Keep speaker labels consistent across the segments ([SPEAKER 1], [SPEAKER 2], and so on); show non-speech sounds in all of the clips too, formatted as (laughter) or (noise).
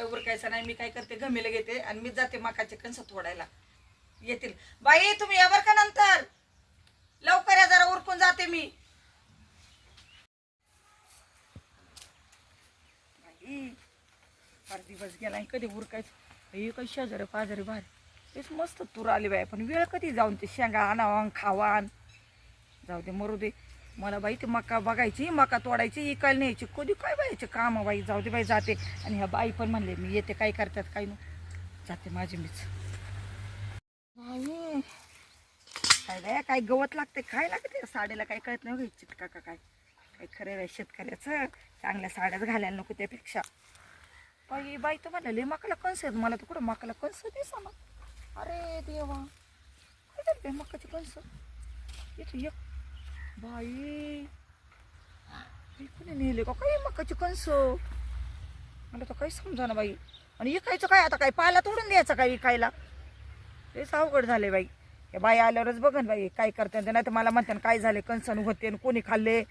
[SPEAKER 1] काही उरकायचं नाही मी काय करते घमेला घेते आणि मी जाते मकाचे कणस तोडायला. येतील. बाई तुम्ही या बर का नंतर? लवकर या जरा उरकून जाते मी. फार दिवस गेला आणि कधी उरकायचं? हे काही शेजारी पाजारी भारी. तेच मस्त तूर आली बाई पण वेळ कधी जाऊन ते शेंगा आणावा खावा जाऊ दे मरू दे. मला बाई ती मका बघायची मका तोडायची इकायला न्यायची. कधी काय बाईचे काम बाई जाऊ दे बाई जाते. आणि ह्या बाई पण म्हणले मी येते काय करतात काय नाही. जाते माझी मीच. काय बाया काय गवत लागते काय लागते? या साडीला काय कळत नाही हो चिटका का काय? काय खरं बाई शेतकऱ्याचं. चांगल्या साड्याच घालायला नको त्यापेक्षा. बाई बाई तर म्हणाली मकाला कंस आहेत. मला तर कुठं मकाला कंस दिसा सांग अरे देवा. काय झालं बाई कंस इथे एक बाई. हे कोणी नेले का? काय मकाचे कंस मला तर काही समजा ना बाई. आणि इकायचं काय? आता काय पाला तोडून द्यायचं काय इकायला? तेच अवघड झाले बाई. या बाई आल्यावरच बघन बाई काय करते नाही तर मला म्हणते काय झाले कंसन होते आणि कोणी खाल्ले?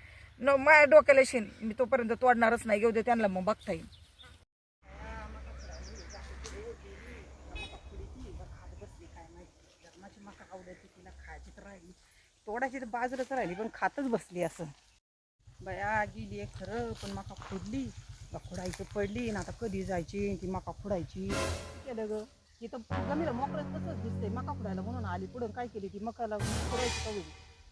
[SPEAKER 1] न माझ्या डोक्याला शेण. मी तोपर्यंत तोडणारच नाही. घेऊ दे त्यांना मग बघता येईल.
[SPEAKER 2] तोडायची तर बाजूलाच राहिली पण खातच बसली असं. बया गेली आहे खरं पण मका खुडली. खुडायची पडली ना आता कधी जायची ती मका खुडायची. केलं ग? इथं जमीला मोकळं तसंच दिसतंय मका खुडायला म्हणून आली पुढं. काय केली ती? मकाला खुडायची का होईल?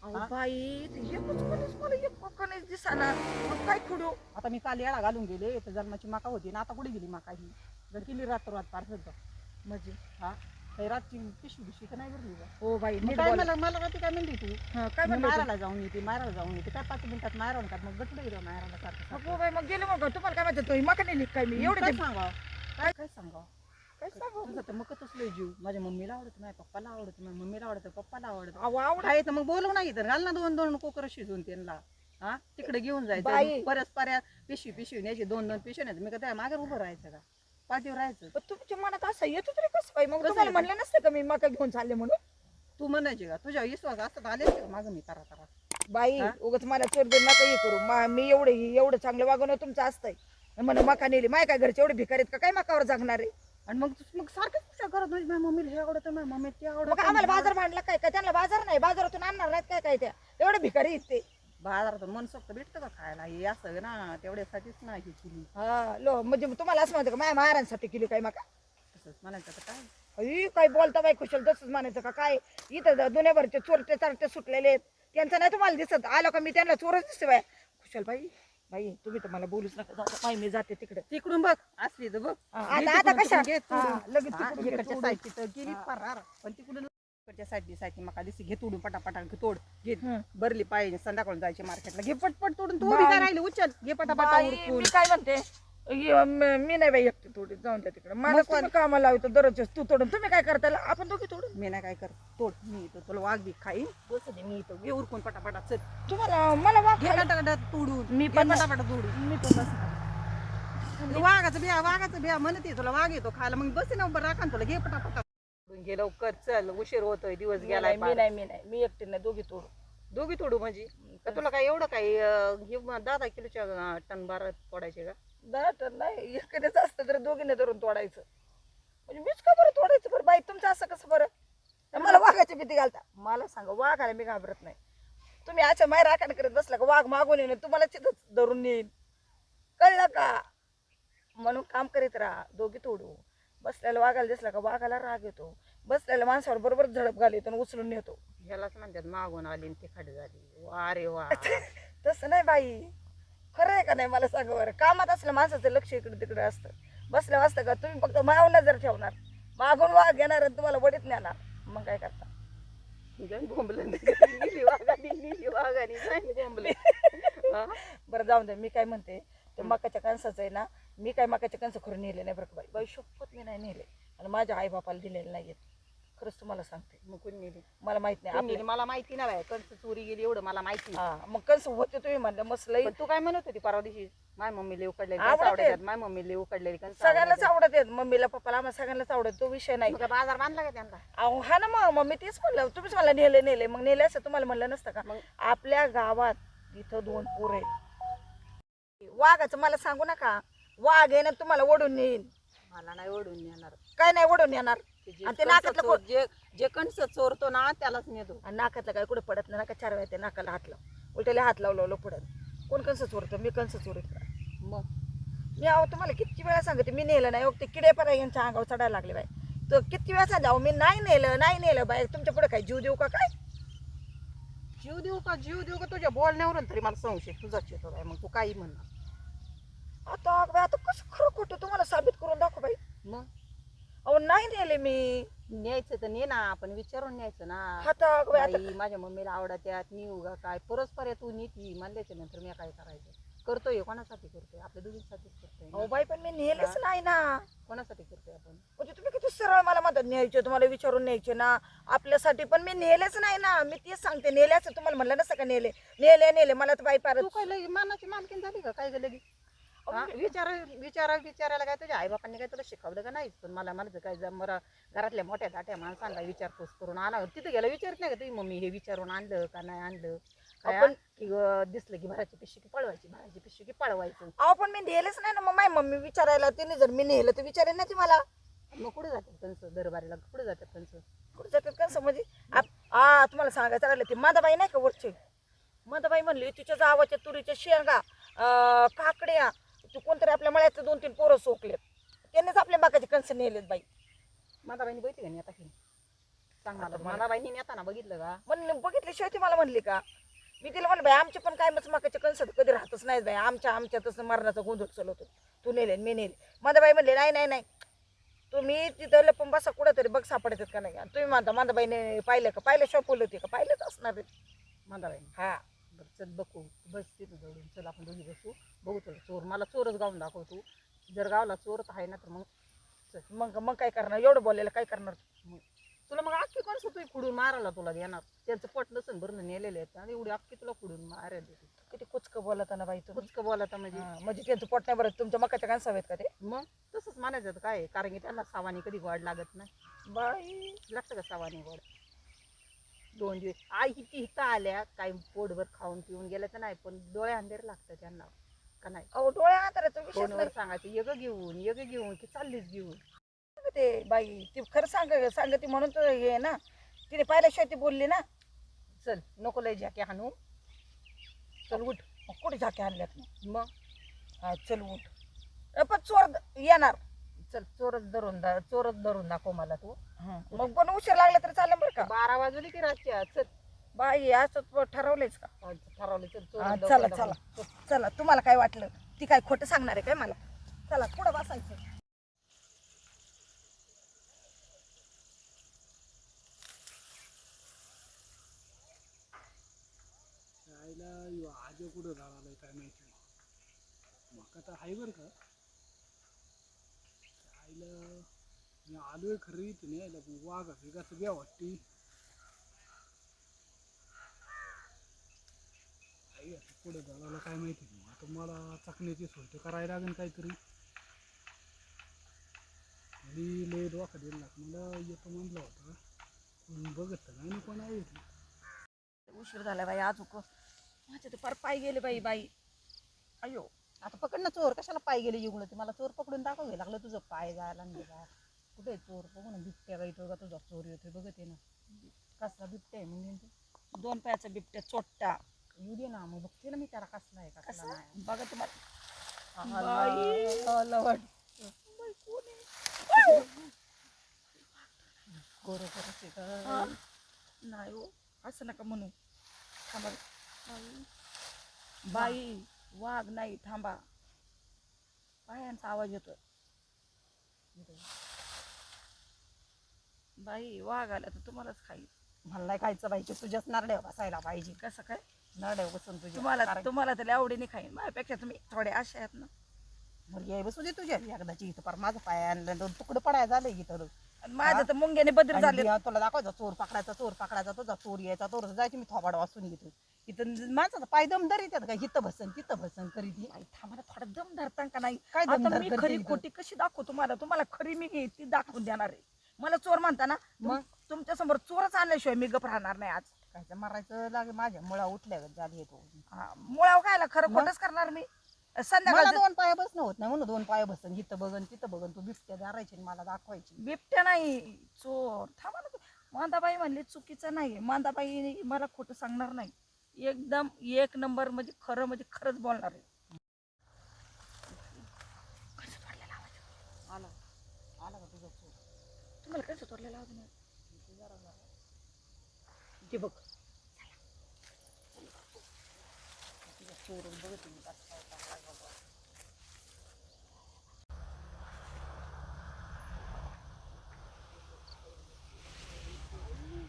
[SPEAKER 1] अहो बाई ते एकच कणीस मला एक कणीस दिसाना. मग काय खुडू?
[SPEAKER 2] आता मी काल येडा घालून गेले तर जन्माची मका होती ना आता कुठे गेली मका ही? जर केली रात्र रात पार सध्या
[SPEAKER 1] म्हणजे?
[SPEAKER 2] हा? काही रातची पिशवी बिशवी तर नाही भरली बा.
[SPEAKER 1] हो बाई
[SPEAKER 2] मग
[SPEAKER 1] नीट
[SPEAKER 2] काय
[SPEAKER 1] बोला.
[SPEAKER 2] मला मला रात्री काय म्हणली तू?
[SPEAKER 1] हा, काय
[SPEAKER 2] मग
[SPEAKER 1] म्हणलं?
[SPEAKER 2] मारायला जाऊन येते मारायला जाऊन येते. काय पाच मिनिटात मारावं का मग गटलं गेलं मारायला सारखं
[SPEAKER 1] मग
[SPEAKER 2] सारखं.
[SPEAKER 1] हो बाई मग गेले मग. तुम्हाला काय माहिती तुम्ही मका नेली काय मी? एवढं
[SPEAKER 2] काय
[SPEAKER 1] ते-
[SPEAKER 2] सांगावं? काय काय सांगावं?
[SPEAKER 1] काय सांगू?
[SPEAKER 2] तुझं तर मग लय जीव. माझ्या मम्मीला आवडत माझ्या पप्पाला आवडत माझ्या मम्मीला आवडतं पप्पाला आवडत.
[SPEAKER 1] अहो, आवड
[SPEAKER 2] तर मग बोलव नाही तर घाल ना दोन दोन कोकर शिजवून त्यांना. हा? तिकडे घेऊन
[SPEAKER 1] बाई.
[SPEAKER 2] जायचं. परत पर्या पिशवी पिशवी न्यायची दोन दोन पिशवी न्यायची. मी काय मागे उभं राहायचं का? पाठीवर राहायचं.
[SPEAKER 1] पण तुमच्या मनात असं येतो तरी कसं बाई? मग
[SPEAKER 2] कसं
[SPEAKER 1] तुम्हाला? म्हणलं नसतं का मी मका घेऊन चालले म्हणून?
[SPEAKER 2] तू म्हणायची का? तुझ्या विश्वास असतात आले असते का मागं मी तारा तारा?
[SPEAKER 1] बाई
[SPEAKER 2] हा?
[SPEAKER 1] उगाच मला चोर देऊन नका हे करू. मा- मी एवढे एवढं चांगलं वागवणं तुमचं असतंय. म्हणून मका नेली. माय काय घरचे एवढे भिकार आहेत का? काय मकावर जगणार आहे?
[SPEAKER 2] आणि मग मग सारखं तुझ्या घरात म्हणजे माझ्या मम्मीला हे आवडतं माझ्या मम्मीला ते आवडतं.
[SPEAKER 1] मग आम्हाला बाजार भांडला काय? का त्यांना बाजार नाही. बाजारातून आणणार नाहीत काय काय त्या? एवढे भिकारी आहेत ते.
[SPEAKER 2] बाजारात मनसोक्त भेटतं का खायला. हे असं ना तेवढ्यासाठीच नाही ही केली.
[SPEAKER 1] हा लो म्हणजे तुम्हाला असं म्हणतं का माझ्या महाराजांसाठी केली काय मका?
[SPEAKER 2] तसंच म्हणायचं तर काय?
[SPEAKER 1] अई काय बोलता बाई कुशल तसंच म्हणायचं का काय? इथं दुनियाभरचे चोरटे चारटे सुटलेले आहेत. त्यांचं नाही तुम्हाला दिसत. आलं का मी त्यांना चोरच दिसते बाय. कुशल बाई बाई तुम्ही तर मला बोलूच नका जाऊ. बाई मी जाते तिकडे.
[SPEAKER 2] तिकडून बघ असली तर बघ.
[SPEAKER 1] हा, आता- आता कशा? हा. लगेच तिकडून घे
[SPEAKER 2] इकडच्या
[SPEAKER 1] तोडून.
[SPEAKER 2] साईडची तर गेली. फरार. पण तिकडून इकडच्या साईडची साईडची मका दिसते. घे तोडून पटापटा घे तोड. घे. भरली पाहिजे संध्याकाळून जायची मार्केटला. घे पटपट तोडून तू काय राहिली? उचल. घे पटापटा
[SPEAKER 1] बाई,
[SPEAKER 2] उरकून.
[SPEAKER 1] मी काय म्हणते? ये, म- मी नाही बाई एकटी थोडी जाऊन द्या तिकडे. मला कोण कामाला लावतो दररोज तू तोडून तुम्ही काय करता आपण दोघी तोडून.
[SPEAKER 2] मी नाही काय कर तोड. मी इथं तुला वाघ बी खाईन. बस दे मी इथं. घे उरकून पटापटा चल.
[SPEAKER 1] तुम्हाला मला वाघ
[SPEAKER 2] घे पटापटा तोडून.
[SPEAKER 1] मी पण-
[SPEAKER 2] पटापटा तोडून.
[SPEAKER 1] मी पण बस
[SPEAKER 2] वाघाचं बिया वाघाचं बिया म्हणते तुला वाघ येतो खायला. मग बस ना उभं राखा ना तुला घे पटापटा घे लवकर चल उशीर होतोय दिवस
[SPEAKER 1] मी
[SPEAKER 2] गेलाय
[SPEAKER 1] नाही मी नाही मी नाही. मी एकटी नाही दोघी तोडू.
[SPEAKER 2] दोघी तोडू म्हणजे? का तुला काय एवढं काही अं, हे म- दहा दहा किलोच्या अं, टन बारा तोडायचे का?
[SPEAKER 1] दहा तर नाही एकटेच असतं तर दोघीने धरून तोडायचं. म्हणजे मीच का बरं तोडायचं बरं? बाई तुमचं असं कसं बरं? मला वाघाची भीती घालता. मला सांगा वाघाला मी घाबरत नाही. तुम्ही अच्छा माय राखण करत बसला का वाघ मागून येईन तुम्हाला तिथंच धरून नेईन. कळलं का? म्हणून काम करीत राहा दोघी तोडू. बसलेला वाघाला दिसला का वाघाला राग येतो. बसलेल्या माणसावर बरोबर झडप घालीत आणि उचलून नेतो.
[SPEAKER 2] ह्यालाच म्हणतात मागून आली आणि तिखट झाली. वा रे वा. (laughs)
[SPEAKER 1] तसं नाही बाई. खरं आहे का नाही मला सांगा बरं. कामात असलं माणसाचं लक्ष इकडे तिकडे असतं. बसल्या वाजता का तुम्ही फक्त माव नजर ठेवणार. मागून वाघ घेणार आणि तुम्हाला वडीत नेणार. मग काय करता? (laughs) बरं जाऊन दे. मी काय म्हणते ते मकाच्या कणसाचं आहे ना मी काय मकाच्या कणसं खरं नेले नाही बरं का बाई? बाई शपथ मी नाही नेले. आणि माझ्या आई बापाला दिलेले नाहीयेत खरंच तुम्हाला सांगते.
[SPEAKER 2] मग कोणी नेली?
[SPEAKER 1] मला माहीत नाही.
[SPEAKER 2] कोणी? मला माहिती नाही बाय कंस चोरी गेली एवढं मला माहिती
[SPEAKER 1] हा मग कंस होते तुम्ही म्हणलं मस्त लई
[SPEAKER 2] पण तू काय म्हणत होती परवा दिवशी? माय मम्मी लिव उकडलेली
[SPEAKER 1] आवडते.
[SPEAKER 2] कंस आवडतात माय मम्मी लिव उकडलेली कंस
[SPEAKER 1] सगळ्यांनाच
[SPEAKER 2] आवडतात.
[SPEAKER 1] आवडत. आहेत मम्मीला पप्पाला आम्हाला सगळ्यांनाच आवडत. तो विषय नाही.
[SPEAKER 2] काय बाजार बांधला का त्यांना?
[SPEAKER 1] अहो हा ना मग. मग मी तेच म्हणलं. तुम्हीच मला नेले नेले. मग नेले असं तुम्हाला म्हणलं नसतं का?
[SPEAKER 2] मग
[SPEAKER 1] आपल्या गावात इथं दोन पोर आहेत. वाघाचं मला सांगू नका. वाघ आहे ना तुम्हाला ओढून नेईन.
[SPEAKER 2] मला नाही ओढून येणार
[SPEAKER 1] काय नाही ओढून येणार
[SPEAKER 2] ते जे
[SPEAKER 1] आणि ते
[SPEAKER 2] कणसं
[SPEAKER 1] नाकातलं
[SPEAKER 2] चोर- जे जे कणस चोरतो ना त्यालाच नेतो.
[SPEAKER 1] आणि नाकातलं काय कुठे पडत नाही नका चार वेळा नाकाला हात लाव. उलट्याला हात लावलं लावलं पडत कोण कंस चोरतं? मी कंस चोरीत का
[SPEAKER 2] मग?
[SPEAKER 1] मी अहो तुम्हाला किती वेळा सांगते मी नेलं नाही अहो, ते किडे पण यांच्या अंगावर चढायला लागले बाई. तर किती वेळा सांगा अहो मी नाही नेलं नाही नेलं बाई. तुमच्यापुढे काय जीव देऊ का काय?
[SPEAKER 2] जीव देऊ का? जीव देऊ का? तुझ्या बोलण्यावरून तरी मला संशय तुझाच येतो बाई. मग तू काही म्हणणार.
[SPEAKER 1] आता अगं बाई, आता कसं खरं खोटं तुम्हाला साबित करून दाखव बाई?
[SPEAKER 2] मग?
[SPEAKER 1] अहो नाही नेले मी.
[SPEAKER 2] न्यायचं तर ने ना आपण विचारून न्यायचं ना.
[SPEAKER 1] आता अगं बाई, आता
[SPEAKER 2] बाई माझ्या मम्मीला आवडत्यात मी उगा काय परस्पर तू नीती म्हणल्याच्या नंतर मी काय करायचं? करतोय कोणासाठी करतोय? आपल्या दोघींसाठीच करतोय
[SPEAKER 1] अहो
[SPEAKER 2] ना.
[SPEAKER 1] बाई पण मी नेलेच नाही ना.
[SPEAKER 2] कोणासाठी करतोय आपण?
[SPEAKER 1] म्हणजे तुम्ही किती सरळ मला म्हणतात न्यायचे तुम्हाला विचारून न्यायचे ना. आपल्यासाठी पण मी नेलेच नाही ना. मी तेच सांगते नेल्याचं तुम्हाला म्हणलं नसतं का नेले? नेले नेले मला तर बाई पार
[SPEAKER 2] तू काय लगे मानाची मालकीन झाली का? काय लगे? हा? विचारा विचारा विचारायला काय तुझ्या आई बापांनी काय तुला शिकवलं का नाही पण मला म्हणायचं काय जर मला घरातल्या मोठ्या दाट्या माणसांना विचारपूस करून आणा तिथे गेला विचारत नाही का तुझी मम्मी हे विचारून आणलं का नाही आणलं? काय
[SPEAKER 1] आपण-
[SPEAKER 2] की दिसलं की भराची पिशवी की पळवायची भराची पिशवी की पळवायचं.
[SPEAKER 1] अहो पण मी नेलेच नाही ना. मग माय मम्मी विचारायला तिने जर मी नेलं तर विचारेन ना ती मला.
[SPEAKER 2] मग कुठे जातात कंस दरबारीला? कुठे जातात कंस
[SPEAKER 1] कुठे जातात कसं म्हणजे आ तुम्हाला सांगायचं राहिलं ते माधाबाई नाही का वरचे? माधाबाई म्हणली तिच्या जावाच्या तुरीच्या शेंगा अं, काकड्या तू कोणतरी आपल्या मळ्यातले दोन तीन पोरं सोकलेत. त्यांनीच आपल्या बाकाचे कंस नेलेत बाई.
[SPEAKER 2] बहिणी बघितली का नेता की सांग मला बहिणी नेताना बघितलं का?
[SPEAKER 1] म्हणलं बघितल्याशिवाय ती मला म्हणली का? मी तिला म्हणलं बाई आमचे पण काय मकाचे कणस कधी राहतच नाही बाई. आमच्या आमच्यातच मरणाचा गोंधळ चालवतो. तू नेले मी नेले. माझा बाई म्हणले नाही नाही नाही. तुम्ही तिथं लपून बसा कुठं तरी बघ सापडतात का नाही. तुम्ही म्हणता माझा बाईने पाहिलं का? पाहिल्याशिवाय बोलत होती का? पाहिलंच असणार
[SPEAKER 2] बहिणी.
[SPEAKER 1] हा.
[SPEAKER 2] बरं चल बघू. बस तिथं जवळून चल आपण दोघी बसू. बघू चल चोर. मला चोरच गावून दाखव तू. जर गावला चोर तर आहे ना तर मग
[SPEAKER 1] मग मग काय करणार? एवढं बोलायला काय करणार
[SPEAKER 2] मग तुला मग अख्खी कोण तू खुडून मारायला तुला देणार? त्यांचं पट नसून भरणं नेलेले आहेत आणि एवढी अख्खी तुला खुडून मारायला देते
[SPEAKER 1] किती कुचकं बोलत ना बाई तुम्ही?
[SPEAKER 2] कुचकं बोलायचं म्हणजे?
[SPEAKER 1] हा, म्हणजे त्यांचं पोट नाही बरं तुमच्या मकाच्या कणस हवेत का ते?
[SPEAKER 2] मग? तसंच म्हणायचं तर काय आहे? कारण की त्यांना सावानी कधी गोड लागत नाही.
[SPEAKER 1] बाई.
[SPEAKER 2] लागतं का सावानी गोड? दोन दिवस. आई किती हिता आल्या काही पोटभर खाऊन पिऊन गेलं तर नाही पण डोळे अंधेर लागतं त्यांना. का नाही?
[SPEAKER 1] अहो डोळ्या हाताराचा विषय
[SPEAKER 2] फोनवर सांगायचं यग घेऊन यग घेऊन की चाललीच घेऊन.
[SPEAKER 1] ते बाई ती खरं सांग सांगते म्हणून तर हे ना तिने पाहिल्याशिवाय ती बोलली ना.
[SPEAKER 2] चल नको लय झाके हाणू चल उठ.
[SPEAKER 1] मग कुठे झाके आणल्यात मग?
[SPEAKER 2] मग?
[SPEAKER 1] हा चल उठ. अ, पण चोर येणार.
[SPEAKER 2] चल चोरच धरून दा चोरच धरून दाखव मला तू.
[SPEAKER 1] मग पण उशीर लागला तर चालेल बरं का?
[SPEAKER 2] बारा वाजले की रातच्या चल.
[SPEAKER 1] बाई असं ठरवलंयच का?
[SPEAKER 2] आज ठरवलं चल
[SPEAKER 1] हा, चला चला. चला तुम्हाला काय वाटलं? ती काय खोटं सांगणार आहे काय मला? चला पुढं बसायचं.
[SPEAKER 3] आईला आजो कुठं झाला काय माहिती? मका तर आहे बरं का? आईला. मी आलोय खरं इथं नाही आलं पण वाघा वेगाचं ब्या वाटते आई आता कुठं झाला काय माहिती? नाही आता मला चकण्याची सोय तर करायला लागेल काहीतरी. आणि लय डोका दिला मला येतो म्हणलं होतं. कोण बघत तर नाही ना कोण आहे
[SPEAKER 1] उशीर झाला बाई अजूक माझ्या तर फार पाय गेले बाई बाई. अयो.
[SPEAKER 2] आता पकड ना चोर कशाला पाय गेले इकडं ते मला चोर पकडून दाखव लागलं तुझं पाय जायला नाही जा कुठे चोर? बघू ना बिबट्या काही का तुझा चोर येतोय बघत ना. कसला बिबट्या आहे म्हणजे
[SPEAKER 1] दोन पायाचा बिबट्या चोट्टा.
[SPEAKER 2] येऊ दे ना मग बघते ना मी त्याला कसला आहे कसला
[SPEAKER 1] कसा?
[SPEAKER 2] नाही.
[SPEAKER 1] बघा तुम्हाला.
[SPEAKER 2] वाट. गोरं का?
[SPEAKER 1] नाही हो असं नका म्हणू. बाई. वाघ नाही थांबा. पायांचा आवाज येतोय. बाई वाघ आला तर तुम्हालाच खाईल.
[SPEAKER 2] मला नाही खायचं पाहिजे तुझ्याच नारड्या बसायला पाहिजे.
[SPEAKER 1] कसं काय?
[SPEAKER 2] नारड्या बसून तुझ्या.
[SPEAKER 1] तुम्हाला
[SPEAKER 2] कारण-
[SPEAKER 1] तुम्हाला तर आवडीने खाईन. माझ्यापेक्षा तुम्ही थोडे अशा आहेत ना.
[SPEAKER 2] बरं ये बसू दे तुझ्या. एकदाची इथं पार माझं पाय आणलं दोन तुकडं पडायला झालं इथं.
[SPEAKER 1] आणि माझं तर मुंग्याने बदल
[SPEAKER 2] आणि
[SPEAKER 1] झाले
[SPEAKER 2] बिया तुला दाखवायचा चोर पकडायचा चोर पकडायचा तुझा चोर यायचा चोर जायची मी थोबाड वाचून येतो इथं माणसाचा पाय दम धरी त्यात का? हिथं भसन तिथं भसन करी ती
[SPEAKER 1] थांबा थोडा दम धरता का नाही?
[SPEAKER 2] काय
[SPEAKER 1] आता
[SPEAKER 2] दमदार
[SPEAKER 1] मी खरी
[SPEAKER 2] इथं?
[SPEAKER 1] खोटी कशी दाखवू तुम्हाला तुम्हाला खरी मी घे ती दाखवून देणार आहे. मला चोर म्हणता ना
[SPEAKER 2] मग?
[SPEAKER 1] तुमच्यासमोर चोरच आणल्याशिवाय मी गप राहणार नाही आज.
[SPEAKER 2] काय मारायचं लागे माझ्या मुळा उठल्या झाली येतो
[SPEAKER 1] हा, मुळाव खायला खरं
[SPEAKER 2] मग?
[SPEAKER 1] खोटच करणार मी.
[SPEAKER 2] मला
[SPEAKER 1] संध्याकाळ
[SPEAKER 2] दोन पाया बसणं होत नाही म्हणून दोन पाया बसन. इथं बघन तिथं बघन तू बिबट्या दारायची आणि मला दाखवायची.
[SPEAKER 1] बिबट्या नाही चोर. थांबा ना तू. मांदाबाई म्हणली चुकीचं नाही मांदाबाई मला खोटं सांगणार नाही. एकदम एक नंबर म्हणजे खरं म्हणजे खरंच बोलणार आहे.
[SPEAKER 2] आला. आला का तुझा
[SPEAKER 1] तुम्हाला कसं तोडलेला आवाज नाही?
[SPEAKER 2] ते बघ. चोरून बघत मी कसं काय चाललाय बाबा.
[SPEAKER 1] हा? चल, मका चोरी तर करे. हा? बिन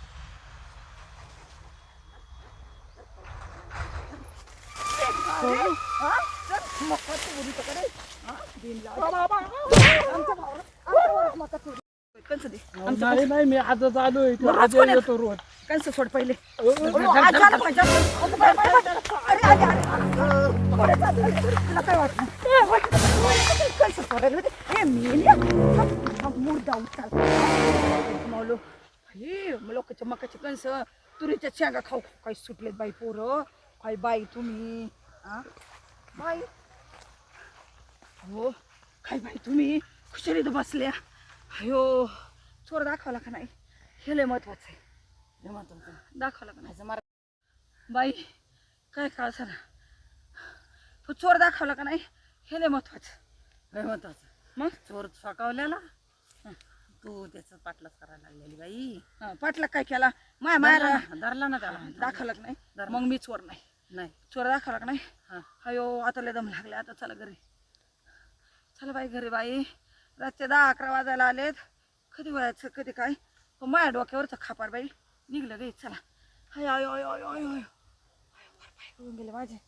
[SPEAKER 1] लावलं. आमच्या भावाला- आमच्या भावाला मका चोरी. कंस दे.
[SPEAKER 3] नाही नाही मी आजच आलोय
[SPEAKER 1] मग रोज
[SPEAKER 3] आज? येतो रोज.
[SPEAKER 1] कंस सोड पहिले. मुर्दा. हे, लोकांच्या मकाचे कंस तुरीच्या शेंगा खाऊ. काय सुटलेत बाई पोरं. काय बाई तुम्ही? बाई. हो काय बाई तुम्ही? खुशालीत बसल्या. अयो चोर दाखवला का नाही? हे लय महत्वाचं आहे.
[SPEAKER 2] हे ना,
[SPEAKER 1] दाखवला का नाही?
[SPEAKER 2] मार
[SPEAKER 1] बाई काय काळ ना तो चोर दाखवला का नाही? हे लय महत्वाचं.
[SPEAKER 2] हे म्हणतो
[SPEAKER 1] मग?
[SPEAKER 2] चोर सकावलेला तू त्याचं पाटलाच करायला लागलेली बाई.
[SPEAKER 1] हा, पाटला काय केला? माया मायरा
[SPEAKER 2] धरला ना- त्याला.
[SPEAKER 1] दाखवला का नाही. मग मी चोर नाही.
[SPEAKER 2] नाही
[SPEAKER 1] चोर दाखवला का नाही?
[SPEAKER 2] हा.
[SPEAKER 1] अयो आता लय दम लागले आता चला घरी. चला बाई घरी बाई. रातचे दहा अकरा वाजायला आलेत. कधी वयाचं कधी काय? पण माझ्या डोक्यावरचं खापार बाई. निघलं गे चला. हाय आय आय आय आय आय पाय गेले माझे.